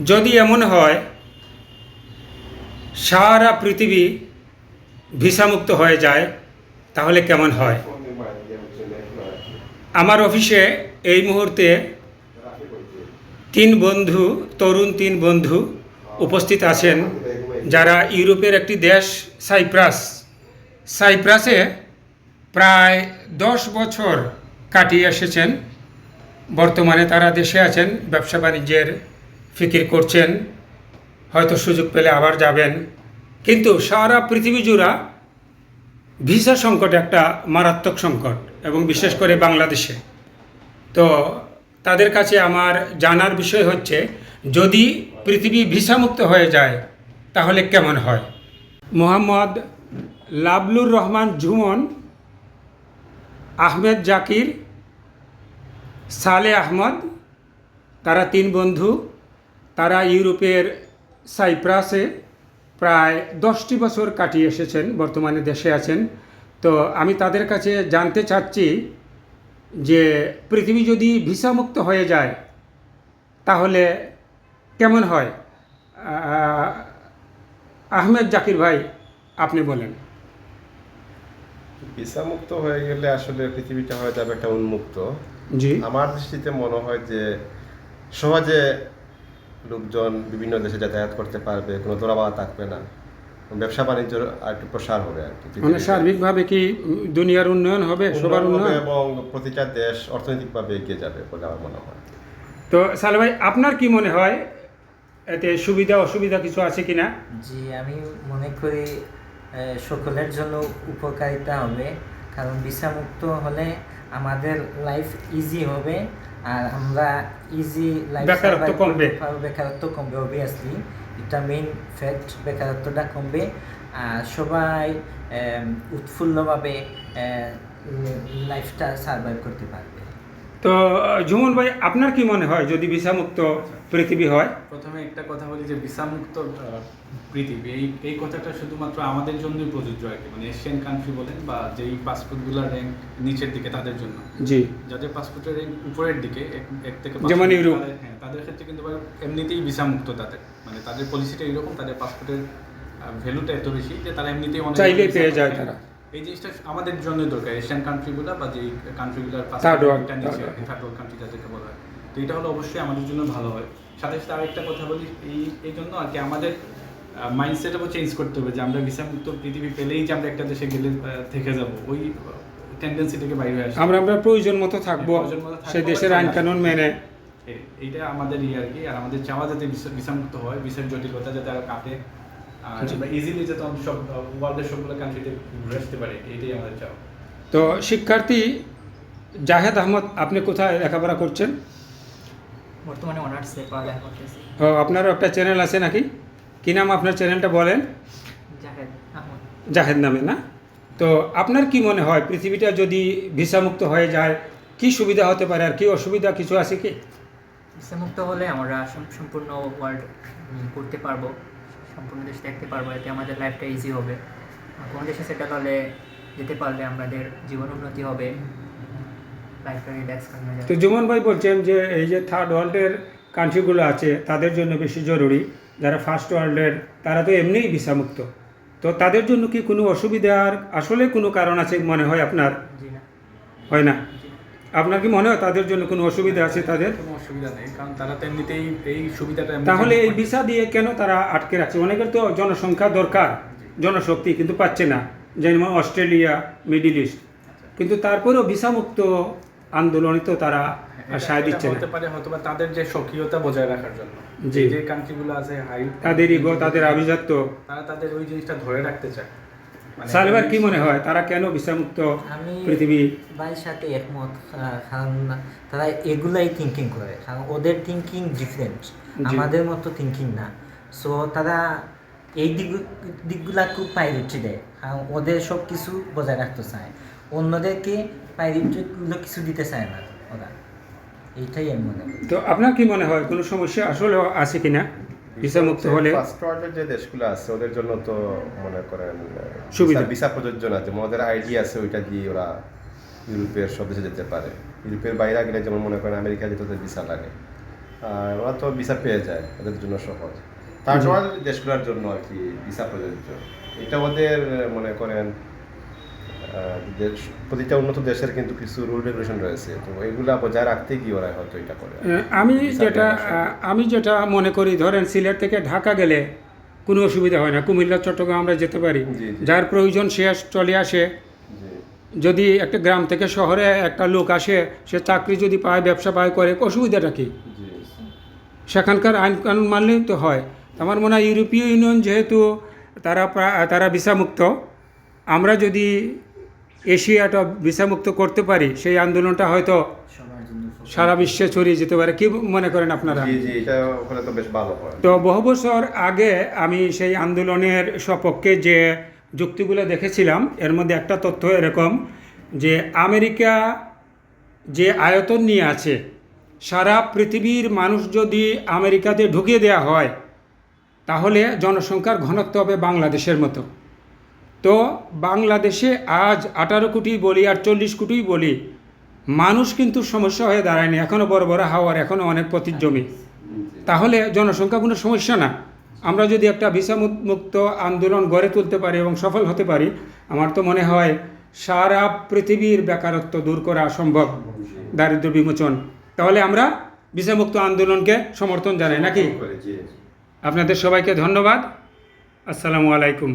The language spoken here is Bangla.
যদি এমন হয়, সারা পৃথিবী ভিসামুক্ত হয়ে যায়, তাহলে কেমন হয়? আমার অফিসে এই মুহূর্তে তিন বন্ধু, তরুণ তিন বন্ধু উপস্থিত আছেন, যারা ইউরোপের একটি দেশ, সাইপ্রাস। সাইপ্রাসে প্রায় দশ বছর কাটিয়ে এসেছেন। বর্তমানে তারা দেশে আছেন, ব্যবসা বাণিজ্যের ফিকির করছেন, হয়তো সুযোগ পেলে আবার যাবেন। কিন্তু সারা পৃথিবী জুড়া ভিসা সংকট একটা মারাত্মক সংকট, এবং বিশেষ করে বাংলাদেশে। তো তাদের কাছে আমার জানার বিষয় হচ্ছে, যদি পৃথিবী ভিসামুক্ত হয়ে যায়, তাহলে কেমন হয়? মোহাম্মদ লাবলুর রহমান ঝুমন, আহমেদ জাকির, সালে আহমদ, তারা তিন বন্ধু। তারা ইউরোপের সাইপ্রাসে প্রায় দশটি বছর কাটিয়ে এসেছেন বর্তমানে দেশে আছেন। তো আমি তাদের কাছে জানতে চাচ্ছি যে পৃথিবী যদি ভিসামুক্ত হয়ে যায় তাহলে কেমন হয়? আহমেদ জাকির ভাই আপনি বলেন। ভিসামুক্ত হয়ে গেলে আসলে পৃথিবীটা হয়ে যাবে একটা উন্মুক্ত। জি। আমার দৃষ্টিতে মনে হয় যে সহজে লোকজন বিভিন্ন দেশে যাতায়াত করতে পারবে কোনো দোলাবাধা থাকবে না। ব্যবসা বাণিজ্য আর একটু প্রসার হবে আর কি মানে সার্বিকভাবে কি দুনিয়ার উন্নয়ন হবে সবার উন্নয়ন? এবং প্রতিটা দেশ অর্থনৈতিকভাবে এগিয়ে যাবে বলে আমার মনে হয়। তো সালে ভাই আপনার কি মনে হয়? এতে সুবিধা অসুবিধা কিছু আছে কিনা? জি আমি মনে করি সকলের জন্য উপকারিতা হবে। কারণ ভিসামুক্ত হলে আমাদের লাইফ ইজি হবে আর আমরা ইজি লাইফ বেকারত্ব কমবে। বেকারত্ব কমবে অবভিয়াসলি এটা মেইন ফ্যাক্ট বেকারত্বটা কমবে। আর সবাই উৎফুল্লভাবে লাইফটা সার্ভাইভ করতে পারবে। তো জুমন ভাই আপনার কি মনে হয় যদি বিষামুক্ত পৃথিবী হয়? প্রথমে একটা কথা বলি যে বিষামুক্ত পৃথিবী এই এই কথাটা শুধুমাত্র আমাদের জন্যই প্রযোজ্য আর কি। মানে এশিয়ান কান্ট্রি বলেন বা যেই পাসপোর্টগুলোর র্যাঙ্ক নিচের দিকে তাদের জন্য। জি। যাদের পাসপোর্টের র্যাঙ্ক উপরের দিকে এক থেকে যেমন ইউরোপ। হ্যাঁ তাদের ক্ষেত্রে কিন্তু এমনিতেই ভিসামুক্ত তাদের। মানে তাদের পলিসিটা এরকম তাদের পাসপোর্টের ভ্যালুটা এত বেশি যে তারা এমনিতেই অনেক চাইলেই পেয়ে যায় তারা। এই জিনিসটা আমাদের জন্য দরকার এশিয়ান কান্ট্রিগুলো বা যেই কান্ট্রিগুলোর. থার্ড ওয়ার্ল্ড কান্ট্রি যাদেরকে বলা হয়। তো এটা হলো অবশ্যই আমাদের জন্য ভালো হয়। সাথে সাথে আরেকটা কথা বলি এই এই জন্য আর কি আমাদের মাইন্ডসেটও চেঞ্জ করতে হবে যে আমরা ভিসা মুক্ত পৃথিবী পেলেই যে আমরা একটা দেশে গেলে থেকে যাব। ওই টেন্ডেন্সি থেকে বাইরে হয়ে আসে আমরা আমরা প্রয়োজন মতো থাকব হ্যাঁ, থাকব, সেই দেশের আইন কানুন মেনে। এ- এইটা আমাদের ইয়ে আর কি আর আমাদের চাওয়া যাতে ভিসা মুক্ত হয় ভিসার জটিলতা যাতে আরও কাটে আর আমরা ইজিলি যাতে সব ওয়ার্ল্ডের সবগুলো কান্ট্রিতে ঘুরে আসতে পারি এইটাই আমাদের চাওয়া। তো শিক্ষার্থী জাহেদ আহমদ আপনি কোথায় লেখাপড়া করছেন? বর্তমানে অনার্সে পড়ালেখা করতেছি। ও আপনারও একটা চ্যানেল আছে নাকি? কি নাম আপনার চ্যানেলটা বলেন? জাহেদ আহমদ। জাহেদ নামে না? তো আপনার কি মনে হয় পৃথিবীটা যদি ভিসামুক্ত হয়ে যায় কি সুবিধা হতে পারে আর কি অসুবিধা কিছু আছে কি? ভিসামুক্ত হলে আমরা সম্পূর্ণ ওয়ার্ল্ড ঘুরতে পারব। সম্পূর্ণ দেশ দেখতে পারব এতে আমাদের লাইফটা ইজি হবে। কোনো দেশে সেটেল হলে যেতে পারলে আমাদের জীবন উন্নতি হবে। লাইফটা রিল্যাক্স করা তো জুমন ভাই বলছেন যে এই যে থার্ড ওয়ার্ল্ডের কান্ট্রিগুলো আছে তাদের জন্য বেশি জরুরি। যারা ফার্স্ট ওয়ার্ল্ডের তারা তো এমনিই ভিসামুক্ত তো তাদের জন্য কি কোনো অসুবিধার আসলে কোনো কারণ আছে মনে হয় আপনার? হয় না? আপনার কি মনে হয় তাদের জন্য কোনো অসুবিধা আছে তাদের? কোনো অসুবিধা নেই কারণ তারা তো এমনিতেই এই সুবিধাটা তাহলে এই ভিসা দিয়ে কেন তারা আটকে রাখছে? অনেকের তো জনসংখ্যা দরকার জনশক্তি কিন্তু পাচ্ছে না। যেমন অস্ট্রেলিয়া মিডিল ইস্ট। কিন্তু তারপরেও ভিসামুক্ত আন্দোলনে তো তারা সায় দিচ্ছে না। হতে পারে হয়তো তাদের যে সক্রিয়তা বজায় রাখার জন্য। জি। যে কান্ট্রিগুলো আছে হাই তাদের ইগো তাদের আভিজাত্য। তারা তাদের ওই জিনিসটা ধরে রাখতে চায়। সালবার কি মনে হয়? তারা কেন আমি পৃথিবী? ভাইয়ের সাথে একমত কারণ তারা এগুলাই থিঙ্কিং করে। কারণ ওদের থিঙ্কিং ডিফারেন্ট আমাদের মতো থিঙ্কিং না। সো তারা এই দিক দিকগুলা খুব প্রায়োরিটি দেয়। কারণ ওদের সব কিছু বজায় রাখতে চায়। অন্যদেরকে প্রায়োরিটিগুলো কিছু দিতে চায় না ওরা। এইটাই আমি মনে করি। তো আপনার কি মনে হয় কোনো সমস্যা আসলে আছে কিনা? ভিসামুক্ত হলে ফার্স্ট ওয়ার্ল্ডের যে দেশগুলো আছে ওদের জন্য তো মনে করেন সুবিধা। ভিসা প্রযোজ্য না। যেমন ওদের আইডি আছে ওইটা দিয়ে ওরা ইউরোপের সব দেশে যেতে পারে। ইউরোপের বাইরে গেলে যেমন মনে করেন আমেরিকা যেতে ওদের ভিসা লাগে। আর ওরা তো ভিসা পেয়ে যায় ওদের জন্য সহজ। তারপর দেশগুলোর জন্য আর কি ভিসা প্রযোজ্য। এটা ওদের মনে করেন দেশ- প্রতিটা উন্নত দেশের কিন্তু কিছু রুল রেগুলেশন রয়েছে। তো এগুলা বজায় রাখতে গিয়ে ওরা হয়তো এটা করে। আমি যেটা আমি যেটা মনে করি ধরেন সিলেট থেকে ঢাকা গেলে কোনো অসুবিধা হয় না। কুমিল্লা চট্টগ্রাম আমরা যেতে পারি। যার প্রয়োজন সে চলে আসে। যদি একটা গ্রাম থেকে শহরে একটা লোক আসে সে চাকরি যদি পায় ব্যবসা পায় করে অসুবিধাটা কি? সেখানকার আইন কানুন মানলেই তো হয়। আমার মনে হয় ইউরোপীয় ইউনিয়ন যেহেতু তারা তারা ভিসামুক্ত আমরা যদি এশিয়াটা ভিসামুক্ত করতে পারি সেই আন্দোলনটা হয়তো সারা বিশ্বে ছড়িয়ে যেতে পারে। কি মনে করেন আপনারা? তো বহু বছর আগে আমি সেই আন্দোলনের সপক্ষে যে যুক্তিগুলো দেখেছিলাম এর মধ্যে একটা তথ্য এরকম যে আমেরিকা যে আয়তন নিয়ে আছে সারা পৃথিবীর মানুষ যদি আমেরিকাতে ঢুকিয়ে দেওয়া হয় তাহলে জনসংখ্যার ঘনত্ব হবে বাংলাদেশের মতো। তো বাংলাদেশে আজ আঠারো কোটি বলি আর চল্লিশ কোটি বলি মানুষ কিন্তু সমস্যা হয়ে দাঁড়ায়নি এখনও বড় বড় হাওয়ার এখনও অনেক পতির জমি। তাহলে জনসংখ্যা কোনো সমস্যা না। আমরা যদি একটা ভিসা মুক্ত আন্দোলন গড়ে তুলতে পারি এবং সফল হতে পারি আমার তো মনে হয় সারা পৃথিবীর বেকারত্ব দূর করা সম্ভব দারিদ্র বিমোচন। তাহলে আমরা ভিসামুক্ত আন্দোলনকে সমর্থন জানাই নাকি? আপনাদের সবাইকে ধন্যবাদ। আসসালামু আলাইকুম।